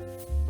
you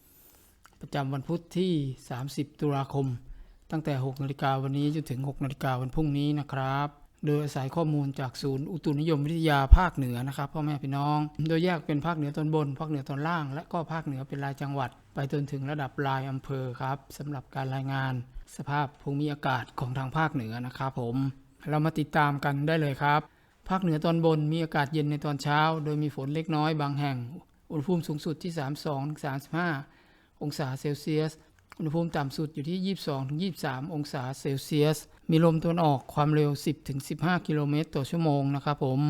ประจำวันพุธที่ 30 ตุลาคม ตั้งแต่ 6 นาฬิกาวันนี้จนถึง 6 นาฬิกาวันพรุ่งนี้นะครับ โดยอาศัยข้อมูลจากศูนย์อุตุนิยมวิทยาภาคเหนือนะครับพ่อแม่พี่น้อง โดยแยกเป็นภาคเหนือตอนบน ภาคเหนือตอนล่าง และก็ภาคเหนือเป็นรายจังหวัด ไปจนถึงระดับรายอำเภอครับสำหรับการรายงาน สภาพภูมิอากาศของทางภาคเหนือนะครับผม เรามาติดตามกันได้เลยครับภาคเหนือตอนบนมีอากาศเย็นในตอนเช้า โดยมีฝนเล็กน้อยบางแห่ง อุณหภูมิสูงสุดที่ 32-35 องศาเซลเซียส อุณหภูมิต่ำสุดอยู่ที่ 22-23 องศาเซลเซียส มีลมตะวันออกความเร็ว 10-15 กิโลเมตรต่อชั่วโมงนะครับผม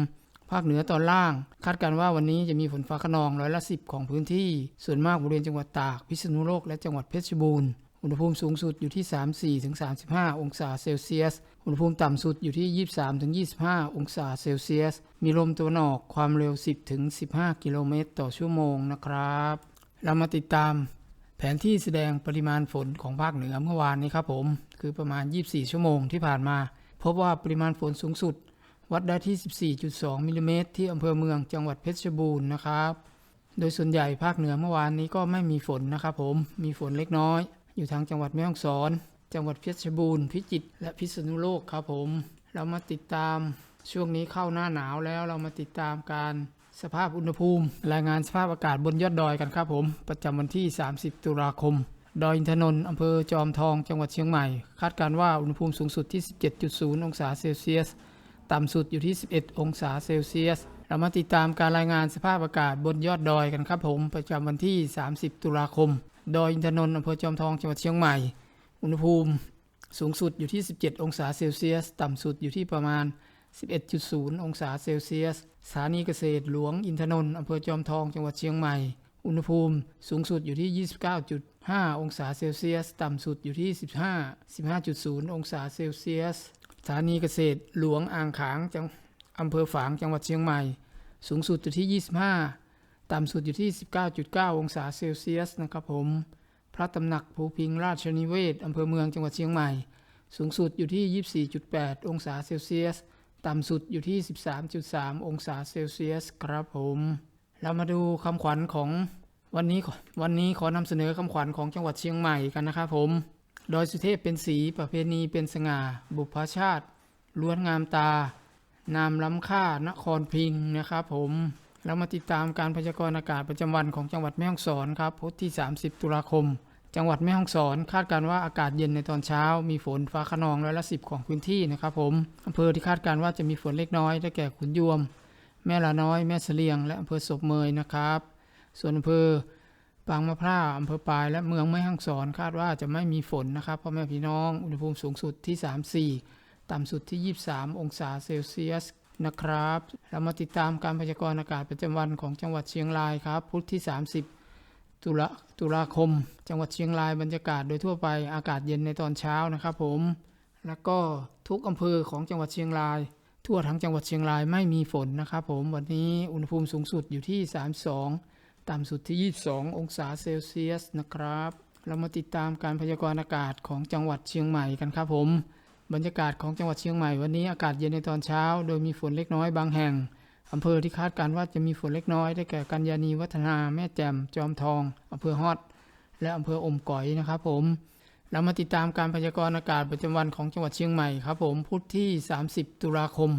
ภาคเหนือตอนล่าง คาดการว่าวันนี้จะมีฝนฟ้าขนองร้อยละ 10 ของพื้นที่ ส่วนมากบริเวณจังหวัดตาก พิษณุโลก และจังหวัดเพชรบูรณ์อุณหภูมิสูงสุดอยู่ที่ 34-35 องศาเซลเซียส อุณหภูมิต่ำสุดอยู่ที่ 23-25 องศาเซลเซียส มีลมตะวันออกความเร็ว 10-15 กิโลเมตรต่อชั่วโมงนะครับ เรามาติดตาม แผนที่แสดงปริมาณฝนของภาคเหนือเมื่อวานนี้ครับผม คือประมาณ 24 ชั่วโมงที่ผ่านมา พบว่าปริมาณฝนสูงสุด วัดได้ที่ 14.2มิลลิเมตรที่อำเภอเมืองจังหวัดเพชรบูรณ์นะครับ โดยส่วนใหญ่ภาคเหนือเมื่อวานนี้ก็ไม่มีฝนนะครับผม มีฝนเล็กน้อย อยู่ทางจังหวัดแม่ฮ่องสอน จังหวัดเพชรบูรณ์พิจิตรและพิษณุโลกครับผม เรามาติดตามช่วงนี้เข้าหน้าหนาวแล้วเรามาติดตามการ สภาพอุณหภูมิ รายงานสภาพอากาศบนยอดดอยกันครับผม ประจำวันที่ 30 ตุลาคม ดอยอินทนนท์อำเภอจอมทองจังหวัดเชียงใหม่ คาดการว่าอุณหภูมิสูงสุดที่ 17.0 องศาเซลเซียส ต่ำสุดอยู่ที่ 11 องศาเซลเซียส เรามาติดตามการรายงานสภาพอากาศบนยอดดอยกันครับผม ประจำวันที่ 30 ตุลาคม ดอยอินทนนท์อำเภอจอมทองจังหวัดเชียงใหม่ อุณหภูมิสูงสุดอยู่ที่ 17 องศาเซลเซียส ต่ำสุดอยู่ที่ประมาณ 11.0 องศาเซลเซียส สถานีเกษตรหลวงอินทนนท์อำเภอจอมทองจังหวัดเชียงใหม่ อุณหภูมิสูงสุดอยู่ที่ 29.5 องศาเซลเซียส ต่ำสุดอยู่ที่ 15 15.0 องศาเซลเซียส สถานีเกษตรหลวงอ่างขางจังอำเภอฝางจังหวัดเชียงใหม่ สูงสุดอยู่ที่ 25 ต่ำสุดอยู่ที่ 19.9 องศาเซลเซียสนะครับผม พระตำหนักภูพิงราชนิเวศอำเภอเมืองจังหวัดเชียงใหม่ สูงสุดอยู่ที่ 24.8 องศาเซลเซียส ต่ำสุดอยู่ที่ 13.3 องศาเซลเซียสครับผม เรามาดูคำขวัญของวันนี้วันนี้ขอนำเสนอคำขวัญของจังหวัดเชียงใหม่กันนะครับผม ดอยสุเทพเป็นสีประเพณีเป็นสง่า บุพชาติล้วนงามตา นามล้ำค่านครพิงนะครับผมเรามาติดตามการพยากรณ์อากาศประจำวันของจังหวัดแม่ฮ่องสอนครับพุธที่ 30 ตุลาคม จังหวัดแม่ฮ่องสอน คาดการว่าอากาศเย็นในตอนเช้า มีฝนฟ้าขนองร้อยละสิบของพื้นที่นะครับผมอำเภอที่คาดการว่าจะมีฝนเล็กน้อยได้แก่ขุนยวม แม่ละน้อย แม่เสลียง และอำเภอศพเมยนะครับ ส่วนอำเภอปางมะพร้าวอำเภอปาย และเมืองแม่ฮ่องสอน คาดว่าจะไม่มีฝนนะครับพ่อแม่พี่น้อง อุณหภูมิสูงสุดที่ 34 ต่ำสุดที่ 23 องศาเซลเซียสนะครับ เรามาติดตามการพยากรณ์อากาศประจำวันของจังหวัดเชียงรายครับ พุธที่ 30 ตุลาตุลาคม จังหวัดเชียงรายบรรยากาศโดยทั่วไปอากาศเย็นในตอนเช้านะครับผม แล้วก็ทุกอำเภอของจังหวัดเชียงราย ทั่วทั้งจังหวัดเชียงรายไม่มีฝนนะครับผมวันนี้อุณหภูมิสูงสุดอยู่ที่ 32 ต่ำสุดที่ 22 องศาเซลเซียสนะครับ เรามาติดตามการพยากรณ์อากาศของจังหวัดเชียงใหม่กันครับผม บรรยากาศของจังหวัดเชียงใหม่วันนี้อากาศเย็นในตอนเช้า โดยมีฝนเล็กน้อยบางแห่ง อำเภอที่คาดการว่าจะมีฝนเล็กน้อยได้แก่กัญญานีวัฒนาแม่แจ่มจอมทองอำเภอฮอด และอำเภออมก๋อยนะครับผมเรามาติดตามการพยากรณ์อากาศประจำวันของจังหวัดเชียงใหม่ครับผมพุธที่ 30 ตุลาคม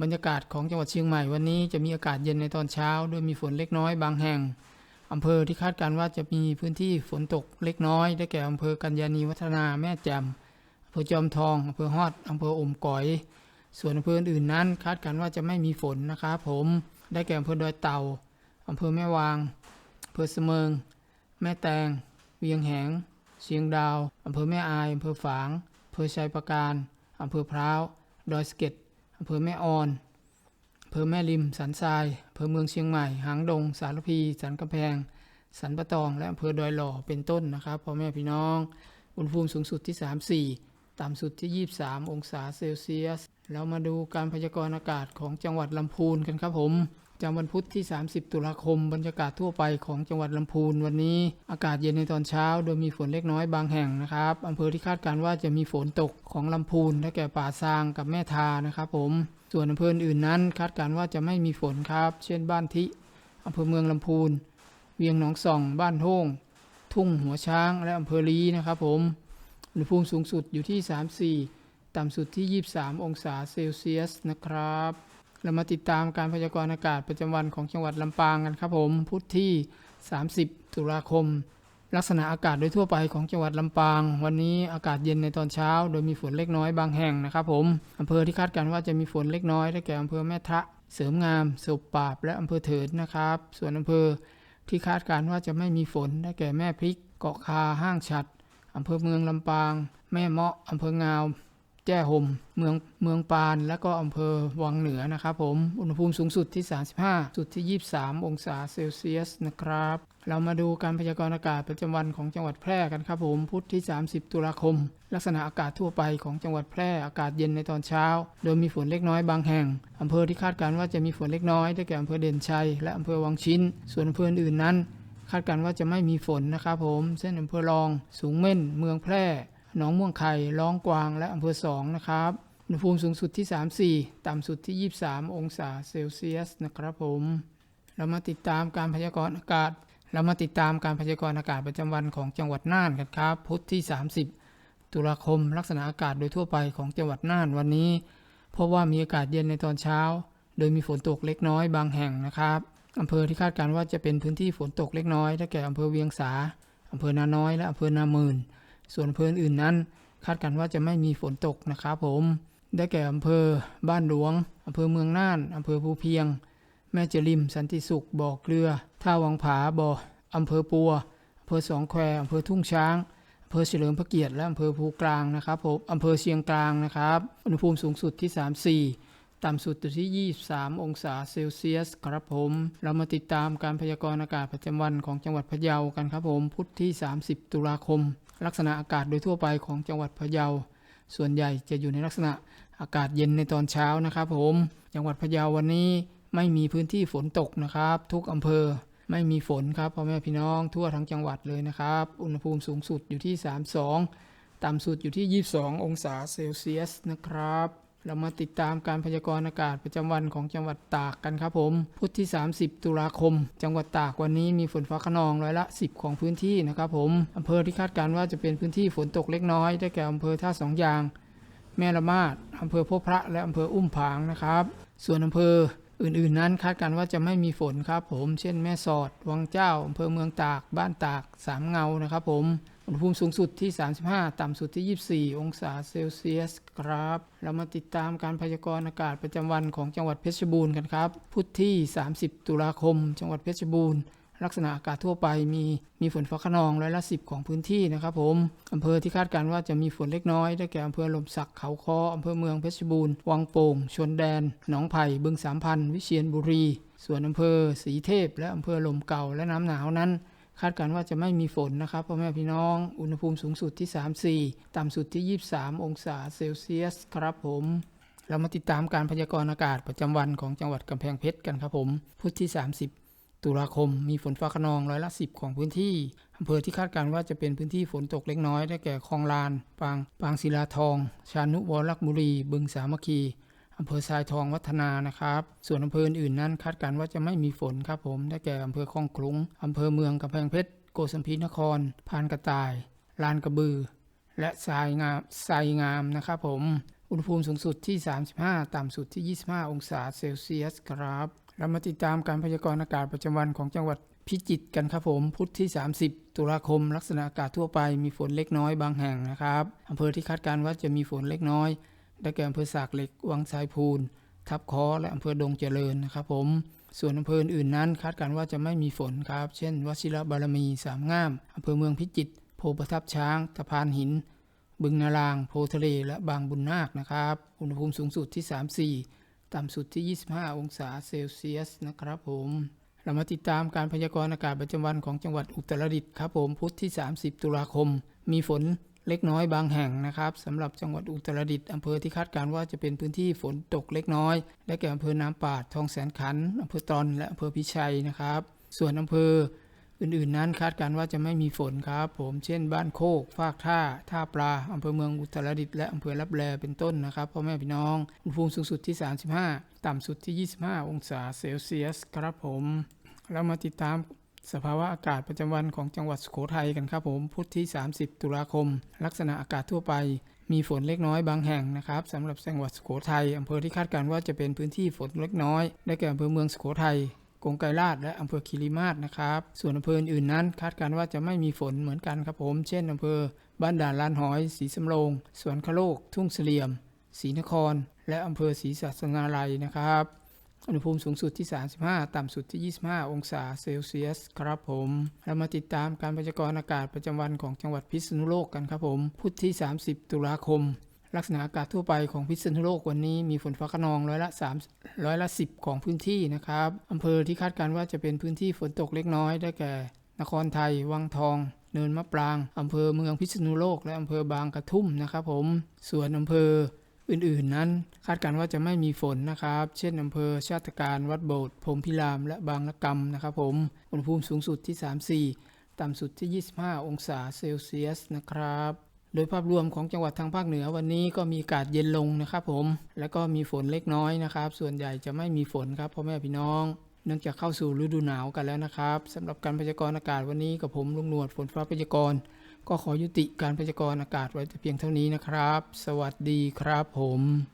บรรยากาศของจังหวัดเชียงใหม่วันนี้จะมีอากาศเย็นในตอนเช้าโดยมีฝนเล็กน้อยบางแห่งอำเภอที่คาดการว่าจะมีพื้นที่ฝนตกเล็กน้อย ได้แก่อำเภอกัญญาณีวัฒนาแม่แจ่มอำเภอจอมทองอำเภอฮอดอำเภออมก๋อย ส่วนอำเภออื่นนั้น คาดการณ์ว่าจะไม่มีฝนนะครับผมได้แก่อำเภอดอยเต่าอำเภอแม่วางอำเภอเสมิง แม่แตง เวียงแหง เชียงดาวอำเภอแม่อายอำเภอฝางอำเภอชัยประการอำเภอพร้าวดอยสะเก็ดอำเภอแม่ออนอำเภอแม่ริม สันทรายอำเภอเมืองเชียงใหม่ หางดง สารพี สันกำแพง สันปะตอง และอำเภอดอยหล่อ เป็นต้นนะครับพ่อแม่พี่น้อง อุณหภูมิสูงสุดที่ 34 ต่ำสุดที่ 23 องศาเซลเซียสแล้วมาดูการพยากรณ์อากาศของจังหวัดลำพูนกันครับผมจำวันพุธที่ 30 ตุลาคม บรรยากาศทั่วไปของจังหวัดลำพูนวันนี้ อากาศเย็นในตอนเช้า โดยมีฝนเล็กน้อยบางแห่งนะครับอำเภอที่คาดการณ์ว่าจะมีฝนตกของลำพูนได้แก่ป่าซางกับแม่ทานะครับผม ส่วนอำเภออื่นนั้น คาดการณ์ว่าจะไม่มีฝนครับ เช่นบ้านทิอำเภอเมืองลำพูน เวียงหนองส่อง บ้านโท่งทุ่งหัวช้างและอำเภอลีนะครับผม อุณหภูมิสูงสุดอยู่ที่ 34 ต่ำสุดที่ 23 องศาเซลเซียสนะครับ เรามาติดตามการพยากรณ์อากาศประจำวันของจังหวัดลำปางกันครับผมพุธที่ 30 ตุลาคม ลักษณะอากาศโดยทั่วไปของจังหวัดลำปาง วันนี้อากาศเย็นในตอนเช้า โดยมีฝนเล็กน้อยบางแห่งนะครับผมอำเภอที่คาดการณ์ว่าจะมีฝนเล็กน้อยได้แก่อำเภอแม่ทะ เสริมงามสุปราบ และอำเภอเถิดนะครับ ส่วนอำเภอที่คาดการณ์ว่าจะไม่มีฝนได้แก่แม่พริก เกาะคาห้างฉัด อำเภอเมืองลำปาง แม่เมาะอำเภองาว แจ้ห่มเมืองเมืองปาน และก็อำเภอวังเหนือนะครับผม อุณหภูมิสูงสุดที่ 35 สุดที่ 23 องศาเซลเซียสนะครับ เรามาดูการพยากรณ์อากาศประจำวันของจังหวัดแพร่กันครับผม พุธที่ 30 ตุลาคม ลักษณะอากาศทั่วไปของจังหวัดแพร่อากาศเย็นในตอนเช้า โดยมีฝนเล็กน้อยบางแห่งอำเภอที่คาดการณ์ว่าจะมีฝนเล็กน้อยได้แก่อำเภอเด่นชัย และอำเภอวังชิ้น ส่วนอำเภออื่นนั้น คาดการณ์ว่าจะไม่มีฝนนะครับผมเช่นอำเภอรอง สูงเม่น เมืองแพร่ หนองม่วงไข่ร้องกวางและอำเภอสองนะครับอุณหภูมิสูงสุดที่ 34 ต่ำสุดที่ 23 องศาเซลเซียสนะครับผม เรามาติดตามการพยากรณ์อากาศ เรามาติดตามการพยากรณ์อากาศประจำวันของจังหวัดน่านกันครับ พุธที่ 30 ตุลาคม ลักษณะอากาศโดยทั่วไปของจังหวัดน่านวันนี้พบว่ามีอากาศเย็นในตอนเช้า โดยมีฝนตกเล็กน้อยบางแห่งนะครับ อำเภอที่คาดการณ์ว่าจะเป็นพื้นที่ฝนตกเล็กน้อยได้แก่อำเภอเวียงสาอำเภอนาน้อย และอำเภอนามื่น ส่วนอำเภออื่นนั้น คาดการณ์ว่าจะไม่มีฝนตกนะครับผม ได้แก่อำเภอบ้านหลวงอำเภอเมืองน่านอำเภอภูเพียง แม่เจริมสันติสุขบ่อเกลือท่าวังผาบ่ออำเภอปัวอำเภอสองแควอำเภอทุ่งช้างอำเภอเฉลิมพระเกียรติและอำเภอภูกลางนะครับผมอำเภอเชียงกลางนะครับอุณหภูมิสูงสุดที่ 34 ต่ำสุดอยู่ที่ 23 องศาเซลเซียสครับผม เรามาติดตามการพยากรณ์อากาศประจำวันของจังหวัดพะเยากันครับผม พุธที่ 30 ตุลาคม ลักษณะอากาศโดยทั่วไปของจังหวัดพะเยา ส่วนใหญ่จะอยู่ในลักษณะอากาศเย็นในตอนเช้านะครับผม จังหวัดพะเยาวันนี้ไม่มีพื้นที่ฝนตกนะครับ ทุกอำเภอไม่มีฝนครับพ่อแม่พี่น้องทั่วทั้งจังหวัดเลยนะครับ อุณหภูมิสูงสุดอยู่ที่ 32 ต่ำสุดอยู่ที่ 22 องศาเซลเซียสนะครับ เรามาติดตามการพยากรณ์อากาศประจำวันของจังหวัดตากกันครับผม พุธที่ 30 ตุลาคม จังหวัดตากวันนี้มีฝนฟ้าขนองร้อยละ 10 ของพื้นที่นะครับผมอำเภอที่คาดการณ์ว่าจะเป็นพื้นที่ฝนตกเล็กน้อย ได้แก่อำเภอท่าสองยาง แม่ละมาดอำเภอพบพระ และอำเภออุ้มผางนะครับ ส่วนอำเภออื่นๆ นั้นคาดการณ์ว่าจะไม่มีฝนครับผม เช่น แม่สอด วังเจ้าอำเภอเมืองตาก บ้านตาก สามเงานะครับผม อุณหภูมิสูงสุดที่ 35 ต่ำสุดที่ 24 องศาเซลเซียสครับ เรามาติดตามการพยากรณ์อากาศประจำวันของจังหวัดเพชรบูรณ์กันครับ พุธที่ 30 ตุลาคม จังหวัดเพชรบูรณ์ลักษณะอากาศทั่วไปมีมีฝนฟ้าขนองร้อยละสิของพื้นที่นะครับผมอำเภอที่คาดการณ์ว่าจะมีฝนเล็กน้อยได้แก่อำเภอลมสักเขาคออำเภอเมืองเพชรบูรณ์วังโป่งชนแดน หนองไผ่บึงสามพัน วิเชียรบุรี ส่วนอำเภอศรีเทพ และอำเภอลมเก่าและน้ำหนาวนั้น คาดการณ์ว่าจะไม่มีฝนนะครับพ่อแม่พี่น้อง อุณหภูมิสูงสุดที่ 34 ต่ำสุดที่ 23 องศาเซลเซียสครับผม เรามาติดตามการพยากรณ์อากาศประจำวันของจังหวัดกำแพงเพชรกันครับผมพุธที่ 30 ตุลาคมมีฝนฟ้าขนองร้อยละ 10 ของพื้นที่อำเภอที่คาดการณ์ว่าจะเป็นพื้นที่ฝนตกเล็กน้อยได้แก่คลองลาน ปาง ปางศิลาทอง ชานุวรลักบุรี บึงสามัคคี อำเภอทรายทองวัฒนานะครับ ส่วนอำเภออื่นนั้นคาดการณ์ว่าจะไม่มีฝนครับผม ได้แก่อำเภอคลองคลุ้งอำเภอเมืองกำแพงเพชร โกสัมพีนคร พานกระต่าย ลานกระบือ และทรายงามทรายงามนะครับผม อุณหภูมิสูงสุดที่ 35 ต่ำสุดที่ 25 องศาเซลเซียสครับ เรามาติดตามการพยากรณ์อากาศประจำวันของจังหวัดพิจิตรกันครับผมพุธที่ 30 ตุลาคม ลักษณะอากาศทั่วไปมีฝนเล็กน้อยบางแห่งนะครับอำเภอที่คาดการณ์ว่าจะมีฝนเล็กน้อย ได้แก่อำเภอสากเหล็ก วังทรายพูน ทับคอและอำเภอดงเจริญนะครับผม ส่วนอำเภออื่นนั้นคาดการณ์ว่าจะไม่มีฝนครับ เช่นวชิระบารมีสามงามอำเภอเมืองพิจิตร โพประทับช้างตะพานหิน บึงนาราง โพทะเล และบางบุญนาคนะครับ อุณหภูมิสูงสุดที่ 34 ต่ำสุดที่ 25 องศาเซลเซียสนะครับผมเรามาติดตามการพยากรณ์อากาศประจำวันของจังหวัดอุตรดิตถ์ครับผมพุธที่ 30 ตุลาคม มีฝน เล็กน้อยบางแห่งนะครับสำหรับจังหวัดอุตรดิตถ์อำเภอที่คาดการว่าจะเป็นพื้นที่ฝนตกเล็กน้อย ได้แก่อำเภอน้ำปาดทองแสนขันอำเภอตรอนและอำเภอพิชัยนะครับ ส่วนอำเภออื่นๆนั้นคาดการว่าจะไม่มีฝนครับ ผมเช่น บ้านโคกฟากท่า ท่าปลาอำเภอเมืองอุตรดิตถ์และอำเภอลับแลเป็นต้นนะครับพ่อแม่พี่น้องอุณหภูมิสูงสุดที่ 35 ต่ำสุดที่ 25 องศาเซลเซียสครับผม เรามาติดตาม สภาวะอากาศประจำวันของจังหวัดสุโขทัยกันครับผมพุธที่ 30 ตุลาคม ลักษณะอากาศทั่วไป มีฝนเล็กน้อยบางแห่งนะครับสำหรับจังหวัดสุโขทัยอำเภอที่คาดการณ์ว่าจะเป็นพื้นที่ฝนเล็กน้อย ได้แก่อำเภอเมืองสุโขทัยกงไกรลาดและอำเภอคีรีมาศนะครับ ส่วนอำเภออื่นๆนั้น คาดการณ์ว่าจะไม่มีฝนเหมือนกันครับผม เช่นอำเภอ บ้านด่านลานหอยศรีสำโรง สวนคโลก ทุ่งเสลี่ยมศรีนคร และอำเภอศรีสัชนาลัยนะครับ อุณหภูมิสูงสุดที่ 35 ต่ำสุดที่ 25 องศาเซลเซียสครับผม เรามาติดตามการพยากรณ์อากาศประจำวันของจังหวัดพิษณุโลกกันครับผม พุธที่ 30 ตุลาคม ลักษณะอากาศทั่วไปของพิษณุโลกวันนี้มีฝนฟ้าขนองร้อยละ3ร้อยละ 10 ของพื้นที่นะครับอำเภอที่คาดการณ์ว่าจะเป็นพื้นที่ฝนตกเล็กน้อยได้แก่ นครไทย วังทองเนินมะปราง อำเภอเมืองพิษณุโลก และอำเภอบางกระทุ่มนะครับผม ส่วนอำเภอ อื่นๆ นั้น คาดการณ์ว่าจะไม่มีฝนนะครับ เช่นอำเภอชาติการวัดโบสถ์พรมพิราม และบางละกำนะครับผม อุณหภูมิสูงสุดที่ 34 ต่ำสุดที่ 25 องศาเซลเซียสนะครับโดยภาพรวมของจังหวัดทางภาคเหนือวันนี้ก็มีอากาศเย็นลงนะครับผม แล้วก็มีฝนเล็กน้อยนะครับ ส่วนใหญ่จะไม่มีฝนครับพ่อแม่พี่น้อง เนื่องจากเข้าสู่ฤดูหนาวกันแล้วนะครับสำหรับการพยากรณ์อากาศวันนี้กับผมลุงหนวดฝนฟ้าพยากรณ์ ก็ขอยุติการพยากรณ์อากาศไว้แต่เพียงเท่านี้นะครับ สวัสดีครับผม